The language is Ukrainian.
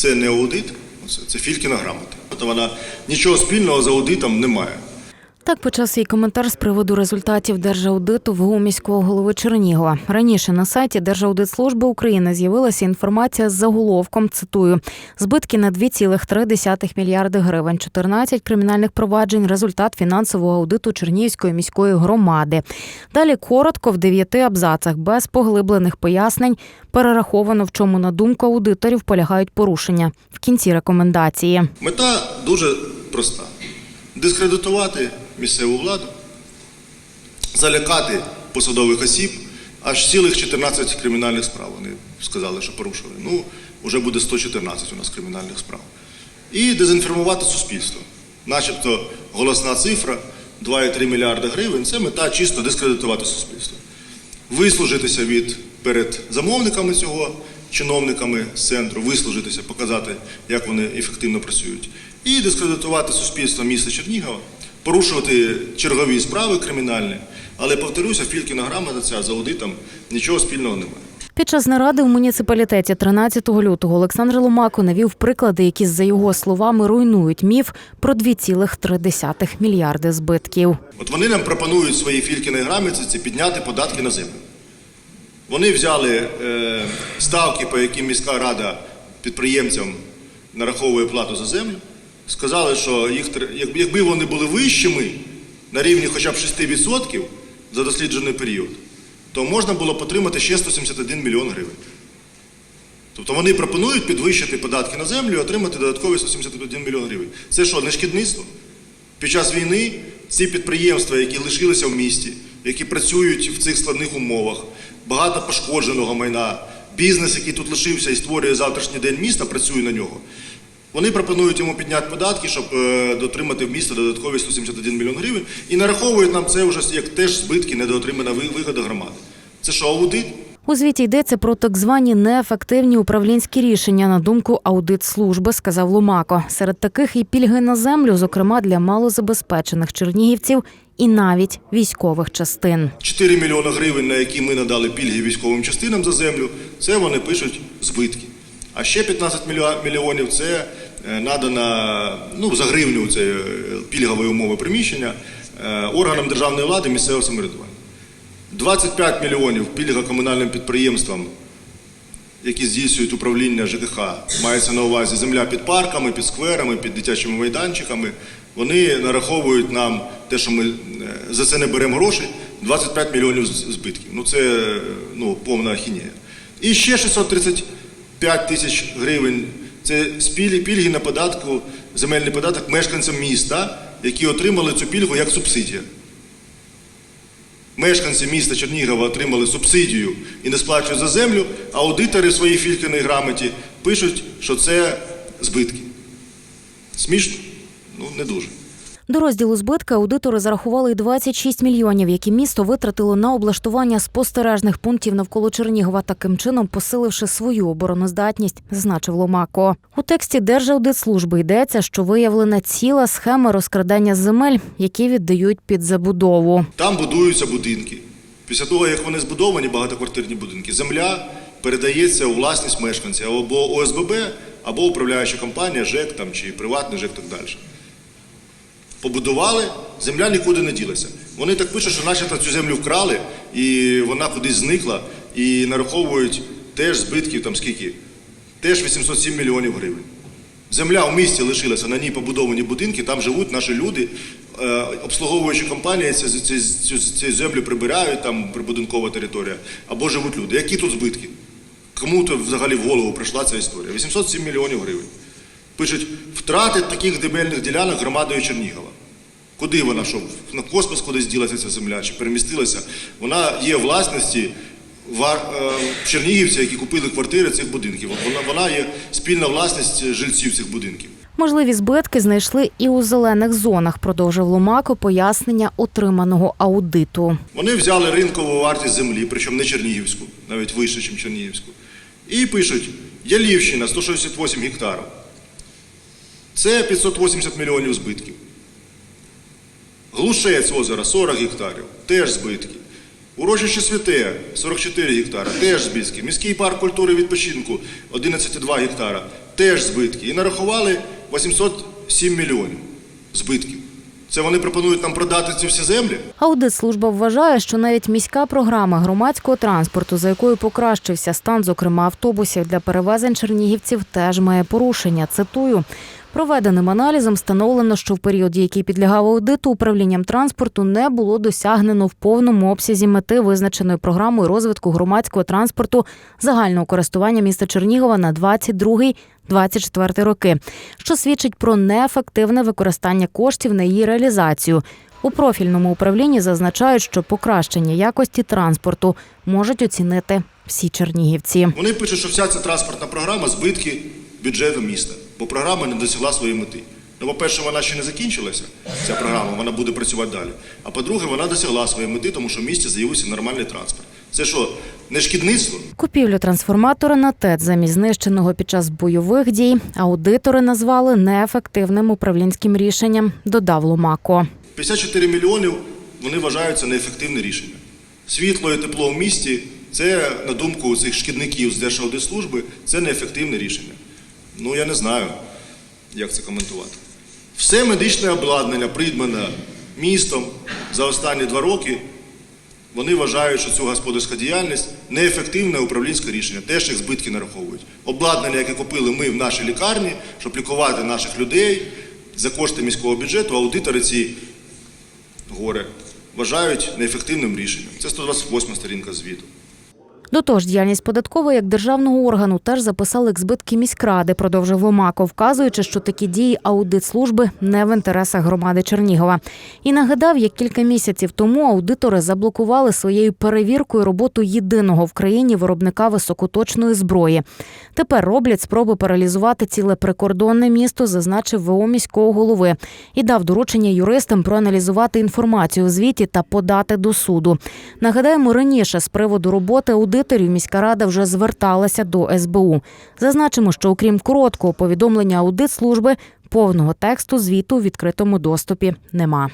Це не аудит, це, Фількіна грамота. Тобто вона нічого спільного з аудитом не має. Так почав свій коментар з приводу результатів держаудиту ВГУ міського голови Чернігова. Раніше на сайті Держаудитслужби України з'явилася інформація з заголовком. Цитую: збитки на 2,3 мільярди гривень, 14 кримінальних проваджень. Результат фінансового аудиту Чернігівської міської громади. Далі коротко в дев'яти абзацах, без поглиблених пояснень, перераховано, в чому на думку аудиторів полягають порушення. В кінці рекомендації. Мета дуже проста: дискредитувати місцеву владу, залякати посадових осіб, аж цілих 14 кримінальних справ. Вони сказали, що порушили. Ну, вже буде 114 у нас кримінальних справ. І дезінформувати суспільство. Начебто голосна цифра 2,3 мільярди гривень це мета чисто дискредитувати суспільство. Вислужитися від перед замовниками цього, чиновниками з центру, вислужитися, показати, як вони ефективно працюють, і дискредитувати суспільство міста Чернігова, порушувати чергові справи кримінальні. Але повторюся, Фількіна грамота ця з аудитом нічого спільного немає. Під час наради в муніципалітеті 13 лютого Олександр Ломако навів приклади, які, за його словами, руйнують міф про 2,3 мільярди збитків. От вони нам пропонують в своїй Фількіній грамоті підняти податки на землю. Вони взяли е, ставки, по яким міська рада підприємцям нараховує плату за землю. Сказали, що їх, якби вони були вищими на рівні хоча б 6% за досліджений період, то можна було б отримати ще 171 мільйон гривень. Тобто вони пропонують підвищити податки на землю і отримати додаткові 171 мільйон гривень. Це що, не шкідництво? Під час війни ці підприємства, які лишилися в місті, які працюють в цих складних умовах, багато пошкодженого майна, бізнес, який тут лишився і створює завтрашній день міста, працює на нього. Вони пропонують йому підняти податки, щоб е, дотримати в місто додаткові 171 мільйон гривень, і нараховують нам це вже як теж збитки, недоотримана ви- вигода громади. Це що, аудит? У звіті йдеться про так звані неефективні управлінські рішення на думку аудитслужби, сказав Ломако. Серед таких і пільги на землю, зокрема для малозабезпечених чернігівців і навіть військових частин. 4 мільйони гривень, на які ми надали пільги військовим частинам за землю, це вони пишуть збитки. А ще 15 мільйо- мільйонів це е, надана ну, за гривню це е, пільгові умови приміщення е, органам державної влади місцевого самоврядування. 25 мільйонів пільга комунальним підприємствам, які здійснюють управління ЖКХ, мається на увазі земля під парками, під скверами, під дитячими майданчиками. Вони нараховують нам те, що ми за це не беремо гроші, 25 мільйонів збитків. Ну це ну, повна ахінея. І ще 635 тисяч гривень це пільги на податку, земельний податок мешканцям міста, які отримали цю пільгу як субсидія. Мешканці міста Чернігова отримали субсидію і не сплачують за землю, а аудитори в своїй фількіній грамоті пишуть, що це збитки. Смішно? Ну, не дуже. До розділу збитки аудитори зарахували й 26 мільйонів, які місто витратило на облаштування спостережних пунктів навколо Чернігова, таким чином посиливши свою обороноздатність, зазначив Ломако. У тексті Держаудитслужби йдеться, що виявлена ціла схема розкрадання земель, які віддають під забудову. Там будуються будинки. Після того, як вони збудовані, багатоквартирні будинки, земля передається у власність мешканців або ОСББ, або управляюча компанія, ЖЕК там, чи приватний ЖЕК так далі. Побудували, земля нікуди не ділася. Вони так пишуть, що начебто цю землю вкрали, і вона кудись зникла, і нараховують теж збитків там скільки? Теж 807 мільйонів гривень. Земля в місті лишилася, на ній побудовані будинки, там живуть наші люди. Е, обслуговуючі компанії ці, ці, цю, цю землю прибирають, там прибудинкова територія, або живуть люди. Які тут збитки? Кому то взагалі в голову прийшла ця історія? 807 мільйонів гривень. Пишуть, втрати таких земельних ділянок громадою Чернігова. Куди вона що? На космос кудись ділася ця земля чи перемістилася? Вона є власності е, чернігівців, які купили квартири цих будинків. Вона, вона є спільна власність жильців цих будинків. Можливі збитки знайшли і у зелених зонах, продовжив Ломако пояснення отриманого аудиту. Вони взяли ринкову вартість землі, причому не Чернігівську, навіть вище, ніж Чернігівську. І пишуть: Ялівщина 168 гектарів. Це 580 мільйонів збитків. Глушець озера 40 гектарів, теж збитки. Урочище Святе 44 гектара, теж збитки. Міський парк культури відпочинку 11,2 гектара, теж збитки. І нарахували 807 мільйонів збитків. Це вони пропонують нам продати ці всі землі? Аудитслужба вважає, що навіть міська програма громадського транспорту, за якою покращився стан, зокрема автобусів для перевезень чернігівців, теж має порушення. Цитую. Проведеним аналізом встановлено, що в період, який підлягав аудиту, управлінням транспорту не було досягнено в повному обсязі мети, визначеної програмою розвитку громадського транспорту загального користування міста Чернігова на 22-24 роки, що свідчить про неефективне використання коштів на її реалізацію. У профільному управлінні зазначають, що покращення якості транспорту можуть оцінити всі чернігівці. Вони пишуть, що вся ця транспортна програма збитки бюджету міста, бо програма не досягла своєї мети. Ну, по-перше, вона ще не закінчилася, ця програма, вона буде працювати далі. А по-друге, вона досягла своєї мети, тому що в місті з'явився нормальний транспорт. Це що, не шкідництво? Купівлю трансформатора на ТЕЦ замість знищеного під час бойових дій аудитори назвали неефективним управлінським рішенням. Додав Ломако. 54 мільйонів вони вважаються неефективне рішення. Світло і тепло в місті це, на думку цих шкідників з Держаудитслужби, це неефективне рішення. Ну, я не знаю, як це коментувати. Все медичне обладнання придбане містом за останні два роки. Вони вважають, що цю господарська діяльність неефективне управлінське рішення. Теж їх збитки нараховують. Обладнання, яке купили ми в нашій лікарні, щоб лікувати наших людей за кошти міського бюджету, аудитори ці горе вважають неефективним рішенням. Це 128 сторінка звіту. До того ж, діяльність податкової як державного органу теж записали як збитки міськради, продовжив Ломако, вказуючи, що такі дії аудитслужби не в інтересах громади Чернігова. І нагадав, як кілька місяців тому аудитори заблокували своєю перевіркою роботу єдиного в країні виробника високоточної зброї. Тепер роблять спроби паралізувати ціле прикордонне місто, зазначив ВО міського голови і дав доручення юристам проаналізувати інформацію у звіті та подати до суду. Нагадаємо, раніше з приводу роботи аудиторів міська рада вже зверталася до СБУ. Зазначимо, що окрім короткого повідомлення аудитслужби, повного тексту звіту у відкритому доступі нема.